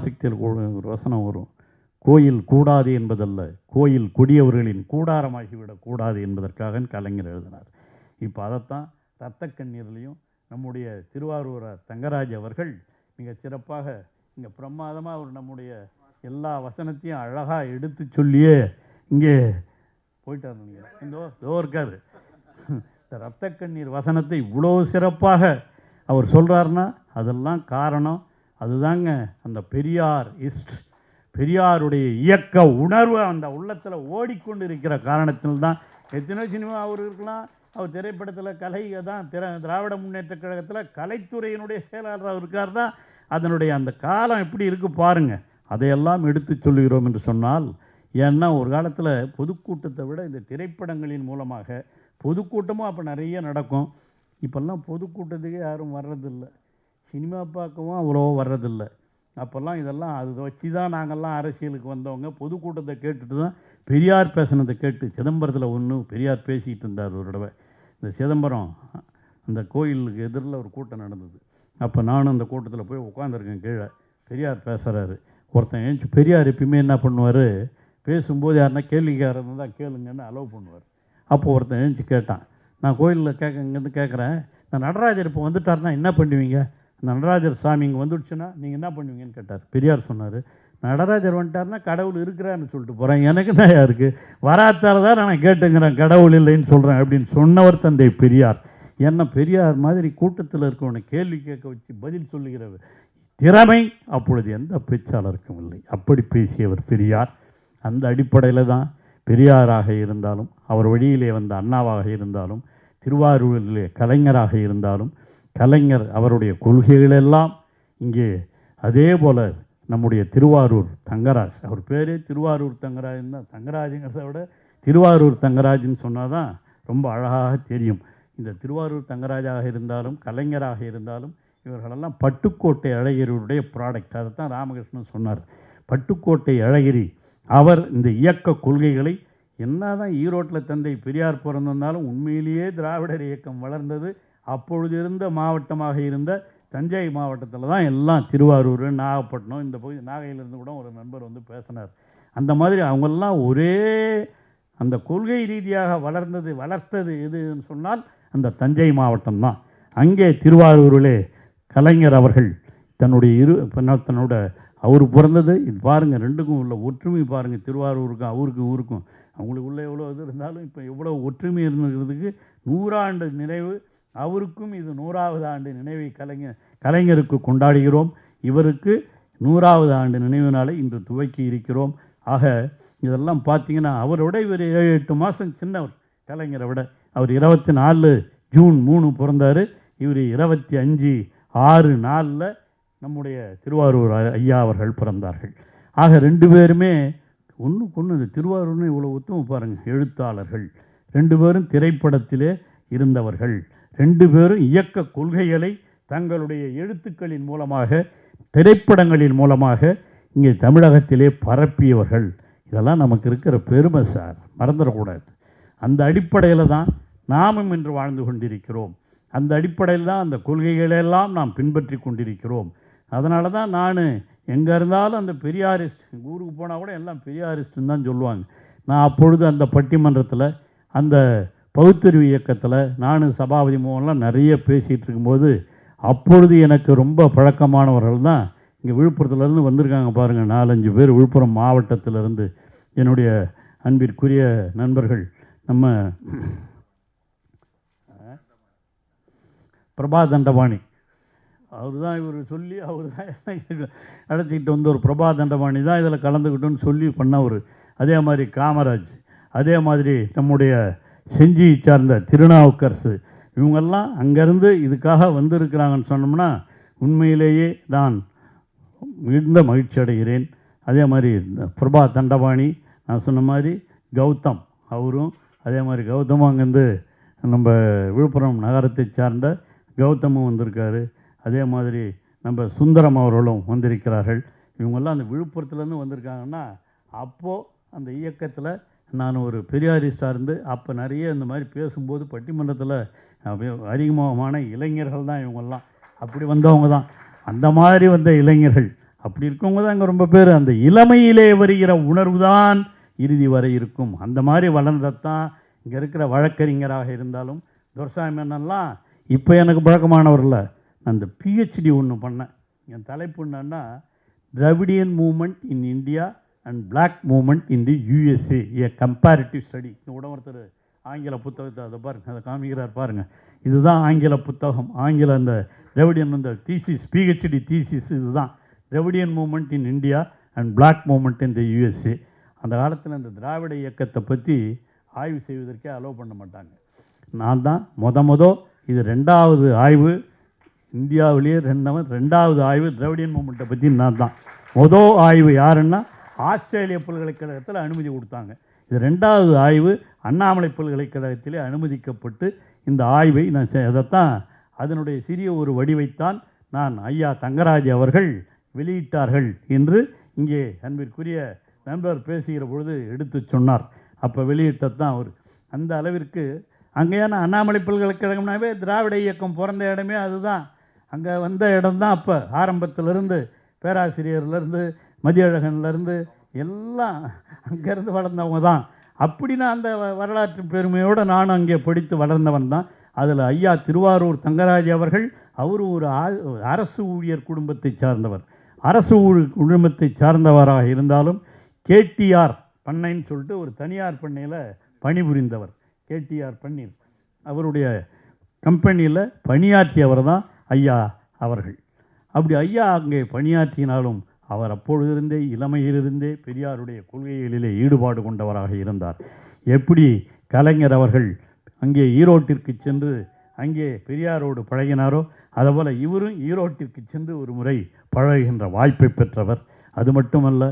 பராசக்தியில் ஒரு வசனம் வரும். கோயில் கூடாது என்பதல்ல கோயில் கொடியவர்களின் கூடாரமாகிவிடக்கூடாது என்பதற்காக கலைஞர் எழுதினார். இப்போ அதைத்தான் ரத்த கண்ணீர்லையும் நம்முடைய திருவாரூர் தங்கராஜ் அவர்கள் மிக சிறப்பாக இங்கே பிரமாதமாக அவர் நம்முடைய எல்லா வசனத்தையும் அழகாக எடுத்து சொல்லியே இங்கே போயிட்டார் நீங்கள் இதோ இதோ இருக்காரு. இந்த ரத்த கண்ணீர் வசனத்தை இவ்வளோ சிறப்பாக அவர் சொல்கிறாருன்னா அதெல்லாம் காரணம் அதுதாங்க அந்த பெரியார் இஸ்ட். பெரியாருடைய இயக்க உணர்வு அந்த உள்ளத்தில் ஓடிக்கொண்டு இருக்கிற காரணத்தில்தான். எத்தனை சினிமா அவர் இருக்கலாம் அவர் திரைப்படத்தில் கலை தான் திர திராவிட முன்னேற்ற கழகத்தில் கலைத்துறையினுடைய செயலாளர் இருக்கார் தான் அதனுடைய அந்த காலம் எப்படி இருக்குது பாருங்கள் அதையெல்லாம் எடுத்து சொல்லுகிறோம் என்று சொன்னால் ஏன்னா ஒரு காலத்தில் பொதுக்கூட்டத்தை விட இந்த திரைப்படங்களின் மூலமாக பொதுக்கூட்டமும் அப்போ நிறைய நடக்கும். இப்போல்லாம் பொதுக்கூட்டத்துக்கு யாரும் வர்றதில்லை. சினிமா பார்க்கவும் அவ்வளோ வர்றதில்லை. அப்போல்லாம் இதெல்லாம் அது வச்சு தான் நாங்கள்லாம் அரசியலுக்கு வந்தவங்க. பொதுக்கூட்டத்தை கேட்டுட்டு தான் பெரியார் பேசினதை கேட்டு சிதம்பரத்தில் ஒன்று பெரியார் பேசிகிட்டு இருந்தார் ஒரு தடவை. இந்த சிதம்பரம் அந்த கோயிலுக்கு எதிரில் ஒரு கூட்டம் நடந்தது. அப்போ நானும் அந்த கூட்டத்தில் போய் உட்காந்துருக்கேன் கீழே. பெரியார் பேசுகிறாரு ஒருத்தன் ஏஞ்சி பெரியார் எப்பயுமே என்ன பண்ணுவார்? பேசும்போது யாருன்னா கேள்விக்காரன் தான் கேளுங்கன்னு அலோவ் பண்ணுவார். அப்போ ஒருத்தன் ஏஞ்சி கேட்டான். நான் கோயிலில் கேட்க இங்கேருந்து கேட்குறேன் இந்த நடராஜர் இப்போ வந்துட்டாருன்னா என்ன பண்ணுவீங்க? நடராஜர் சாமி இங்கே வந்துடுச்சுன்னா நீங்கள் என்ன பண்ணுவீங்கன்னு கேட்டார். பெரியார் சொன்னார் நடராஜர் வந்துட்டாருன்னா கடவுள் இருக்கிறான்னு சொல்லிட்டு போகிறேன் எனக்கு என்ன இருக்குது வராத்தால தான் நான் கேட்டுங்கிறேன். கடவுள் இல்லைன்னு சொல்கிறேன் அப்படின்னு சொன்னவர் தந்தை பெரியார். என்ன பெரியார் மாதிரி கூட்டத்தில் இருக்கவனை கேள்வி கேட்க வச்சு பதில் சொல்லுகிறவர் திறமை அப்பொழுது எந்த பேச்சாளருக்கும் இல்லை. அப்படி பேசியவர் பெரியார். அந்த அடிப்படையில் தான் பெரியாராக இருந்தாலும் அவர் வழியிலே வந்த அண்ணாவாக இருந்தாலும் திருவாரூரிலே கலைஞராக இருந்தாலும் கலைஞர் அவருடைய கொள்கைகளெல்லாம் இங்கே அதே போல் நம்முடைய திருவாரூர் தங்கராஜ். அவர் பேரே திருவாரூர் தங்கராஜன் தான் தங்கராஜுங்கிறத விட திருவாரூர் தங்கராஜ்னு சொன்னால் தான் ரொம்ப அழகாக தெரியும். இந்த திருவாரூர் தங்கராஜாக இருந்தாலும் கலைஞராக இருந்தாலும் இவர்களெல்லாம் பட்டுக்கோட்டை அழகிரியுடைய ப்ராடக்ட் அதை தான் ராமகிருஷ்ணன் சொன்னார். பட்டுக்கோட்டை அழகிரி அவர் இந்த இயக்க கொள்கைகளை என்னதான் ஈரோட்டில் தந்தை பெரியார் பிறந்திருந்தாலும் உண்மையிலேயே திராவிடர் இயக்கம் வளர்ந்தது. அப்பொழுது இருந்த மாவட்டமாக இருந்த தஞ்சை மாவட்டத்தில் தான் எல்லாம் திருவாரூர் நாகப்பட்டினம் இந்த பகுதி நாகையிலிருந்து கூட ஒரு நண்பர் வந்து பேசினார். அந்த மாதிரி அவங்கெல்லாம் ஒரே அந்த கொள்கை ரீதியாக வளர்ந்தது வளர்த்தது எதுன்னு சொன்னால் அந்த தஞ்சை மாவட்டம் தான். அங்கே திருவாரூரிலே கலைஞர் அவர்கள் தன்னுடைய இரு தன்னோட அவர் பிறந்தது. இது பாருங்கள் ரெண்டுக்கும் உள்ள ஒற்றுமை பாருங்கள் திருவாரூருக்கும் அவருக்கும் ஊருக்கும். அவங்களுக்குள்ளே எவ்வளோ இது இருந்தாலும் இப்போ எவ்வளோ ஒற்றுமை இருந்துக்கிறதுக்கு நூறாண்டு நினைவு அவருக்கும் இது நூறாவது ஆண்டு நினைவை கலைஞர் கலைஞருக்கு கொண்டாடுகிறோம். இவருக்கு நூறாவது ஆண்டு நினைவு நாளை இன்று துவக்கி இருக்கிறோம். ஆக இதெல்லாம் பார்த்தீங்கன்னா அவரோட இவர் ஏழு எட்டு மாதம் சின்னவர். கலைஞரை விட அவர் இருபத்தி நாலு ஜூன் மூணு பிறந்தார். இவர் இருபத்தி அஞ்சு ஆறு நாலில் நம்முடைய திருவாரூர் ஐயா அவர்கள் பிறந்தார்கள். ஆக ரெண்டு பேருமே ஒன்றுக்கு ஒன்று இந்த திருவாரூர்னு இவ்வளோ ஒத்துமை பாருங்கள் எழுத்தாளர்கள். ரெண்டு பேரும் திரைப்படத்திலே இருந்தவர்கள். ரெண்டு பேரும் இயக்க கொள்கைகளை தங்களுடைய எழுத்துக்களின் மூலமாக திரைப்படங்களின் மூலமாக இங்கே தமிழகத்திலே பரப்பியவர்கள். இதெல்லாம் நமக்கு இருக்கிற பெருமை சார். மறந்துடக்கூடாது. அந்த அடிப்படையில் தான் நாமும் இன்று வாழ்ந்து கொண்டிருக்கிறோம். அந்த அடிப்படையில் தான் அந்த கொள்கைகளெல்லாம் நாம் பின்பற்றி கொண்டிருக்கிறோம். அதனால தான் நான் எங்கே இருந்தாலும் அந்த பெரியாரிஸ்ட் ஊருக்கு போனால் கூட எல்லாம் பெரியாரிஸ்ட்டுன்னு தான் சொல்லுவாங்க. நான் அப்பொழுது அந்த பட்டிமன்றத்தில் அந்த பகுத்தறிவு இயக்கத்தில் நானும் சபாபதி மோகன்லாம் நிறைய பேசிகிட்டு இருக்கும்போது அப்பொழுது எனக்கு ரொம்ப பழக்கமானவர்கள் தான். இங்கே விழுப்புரத்துலேருந்து வந்திருக்காங்க பாருங்கள் நாலஞ்சு பேர். விழுப்புரம் மாவட்டத்திலேருந்து என்னுடைய அன்பிற்குரிய நண்பர்கள் நம்ம பிரபா தண்டபாணி. அவர் தான் இவர் சொல்லி அவர் தான் அழைச்சிக்கிட்டு வந்து ஒரு பிரபா தண்டபாணி தான் இதில் கலந்துக்கிட்டோன்னு சொல்லி பண்ணவர். அதே மாதிரி காமராஜ் அதே மாதிரி நம்முடைய செஞ்சியை சார்ந்த திருநாவுக்கரசு. இவங்கெல்லாம் அங்கேருந்து இதுக்காக வந்திருக்கிறாங்கன்னு சொன்னோம்னா உண்மையிலேயே நான் மிகுந்த மகிழ்ச்சி அடைகிறேன். அதே மாதிரி இந்த பிரபா தண்டபாணி நான் சொன்ன மாதிரி கௌதம் அவரும் அதே மாதிரி கௌதமும் அங்கேருந்து நம்ம விழுப்புரம் நகரத்தை சார்ந்த கௌதமும் வந்திருக்காரு. அதே மாதிரி நம்ம சுந்தரம் அவர்களும் வந்திருக்கிறார்கள். இவங்கெல்லாம் அந்த விழுப்புரத்துலேருந்து வந்திருக்காங்கன்னா அப்போது அந்த இயக்கத்தில் நான் ஒரு பெரியாரிஸ்டாக இருந்து அப்போ நிறைய இந்த மாதிரி பேசும்போது பட்டிமன்றத்தில் அதிகமான இளைஞர்கள் தான் இவங்கெல்லாம். அப்படி வந்தவங்க தான். அந்த மாதிரி வந்த இளைஞர்கள். அப்படி இருக்கவங்க தான் இங்கே ரொம்ப பேர். அந்த இளமையிலே வருகிற உணர்வு தான் இறுதி வரை இருக்கும். அந்த மாதிரி வளர்ந்ததான் இங்கே இருக்கிற வழக்கறிஞராக இருந்தாலும் துரசாமி என்னெல்லாம் இப்போ எனக்கு பழக்கமானவர் இல்லை நான் இந்த பிஹெச்டி ஒன்று பண்ணேன். என் தலைப்பு என்னன்னா Dravidian movement in India and black movement in the USA a comparative study கூட ஒருத்தர் ஆங்கில புத்தகத்தை அதை பாருங்கள் அதை காமிக்கிறார் பாருங்கள் இதுதான் ஆங்கில புத்தகம். ஆங்கில அந்த திரவிடியன் அந்த தீசிஸ் பிஹெச்டி தீசிஸ் இதுதான். Dravidian movement in India and black movement in the USA அந்த காலத்தில் அந்த திராவிட இயக்கத்தை பற்றி ஆய்வு செய்வதற்கே அலோவ் பண்ண மாட்டாங்க. நான் தான் மொத மொத இது ரெண்டாவது ஆய்வு இந்தியாவிலேயே ரெண்டாவது ரெண்டாவது ஆய்வு திராவிடியன் மூமெண்ட்டை பற்றி நான் தான். மொதல் ஆய்வு யாருன்னா ஆஸ்திரேலிய பல்கலைக்கழகத்தில் அனுமதி கொடுத்தாங்க. இது ரெண்டாவது ஆய்வு. அண்ணாமலை பல்கலைக்கழகத்திலே அனுமதிக்கப்பட்டு இந்த ஆய்வை நான் அதைத்தான் அதனுடைய சிறிய ஒரு வடிவைத்தான் நான் ஐயா தங்கராஜ் அவர்கள் வெளியிட்டார்கள் என்று இங்கே அன்பிற்குரிய நண்பர் பேசுகிற பொழுது எடுத்துச் சொன்னார். அப்போ வெளியிட்டது தான் அவர். அந்த அளவிற்கு அங்கேயான அண்ணாமலை பல்கலைக்கழகம்னாவே திராவிட இயக்கம் பிறந்த இடமே அதுதான். அங்கே வந்த இடம்தான் அப்போ. ஆரம்பத்திலிருந்து பேராசிரியர்லேருந்து மதியழகன்லேருந்து எல்லாம் அங்கேருந்து வளர்ந்தவங்க தான். அப்படி நான் அந்த வ- வரலாற்று பெருமையோடு நானும் அங்கே படித்து வளர்ந்தவன் தான். அதில் ஐயா திருவாரூர் தங்கராஜ் அவர்கள் அவர் ஒரு ஆ- அரசு ஊழியர் குடும்பத்தை சார்ந்தவர். அரசு ஊழ குடும்பத்தை சார்ந்தவராக இருந்தாலும் கேடிஆர் பண்ணைன்னு சொல்லிட்டு ஒரு தனியார் பண்ணையில் பணிபுரிந்தவர். கேடிஆர் பன்னீர். அவருடைய கம்பெனியில் பணியாற்றியவர் தான் ஐயா அவர்கள். அப்படி ஐயா அங்கே பணியாற்றினாலும் அவர் அப்பொழுதிருந்தே இளமையிலிருந்தே பெரியாருடைய கொள்கைகளிலே ஈடுபாடு கொண்டவராக இருந்தார். எப்படி கலைஞர் அவர்கள் அங்கே ஈரோட்டிற்கு சென்று அங்கே பெரியாரோடு பழகினாரோ அதுபோல் இவரும் ஈரோட்டிற்கு சென்று ஒரு முறை பழகுகின்ற வாய்ப்பை பெற்றவர். அது மட்டுமல்ல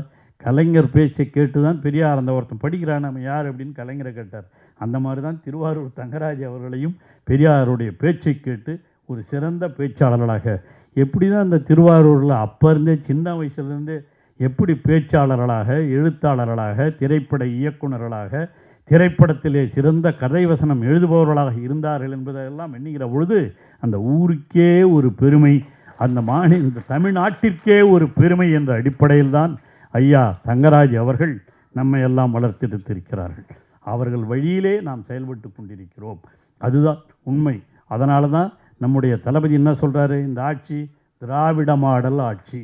கலைஞர் பேச்சை கேட்டு தான் பெரியார் அந்த ஒருத்தன் படிக்கிறான் நம்ம யார் அப்படின்னு கலைஞரை கேட்டார். அந்த மாதிரி தான் திருவாரூர் தங்கராஜ் அவர்களையும் பெரியாருடைய பேச்சை கேட்டு ஒரு சிறந்த பேச்சாளர்களாக எப்படி தான் அந்த திருவாரூரில் அப்போ இருந்தே சின்ன வயசுலேருந்தே எப்படி பேச்சாளர்களாக எழுத்தாளர்களாக திரைப்பட இயக்குனர்களாக திரைப்படத்திலே சிறந்த கதை வசனம் எழுதுபவர்களாக இருந்தார்கள் என்பதெல்லாம் எண்ணுகிற பொழுது அந்த ஊருக்கே ஒரு பெருமை அந்த மாநில இந்த தமிழ்நாட்டிற்கே ஒரு பெருமை என்ற அடிப்படையில் தான் ஐயா தங்கராஜ் அவர்கள் நம்மை எல்லாம் வளர்த்தெடுத்திருக்கிறார்கள். அவர்கள் வழியிலே நாம் செயல்பட்டு கொண்டிருக்கிறோம். அதுதான் உண்மை. அதனால தான் நம்முடைய தளபதி என்ன சொல்கிறாரு இந்த ஆட்சி திராவிட மாடல் ஆட்சி.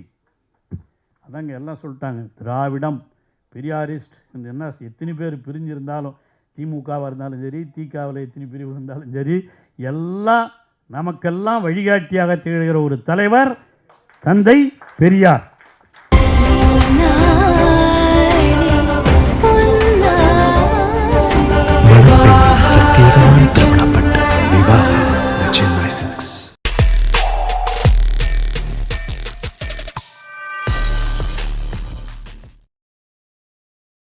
அதாங்க எல்லாம் சொல்லிட்டாங்க. திராவிடம் பெரியாரிஸ்ட் இந்த என்ன எத்தனை பேர் பிரிஞ்சிருந்தாலும் திமுகவாக இருந்தாலும் சரி திகாவில் எத்தனை பிரிவு இருந்தாலும் சரி எல்லாம் நமக்கெல்லாம் வழிகாட்டியாக திகழ்கிற ஒரு தலைவர் தந்தை பெரியார்.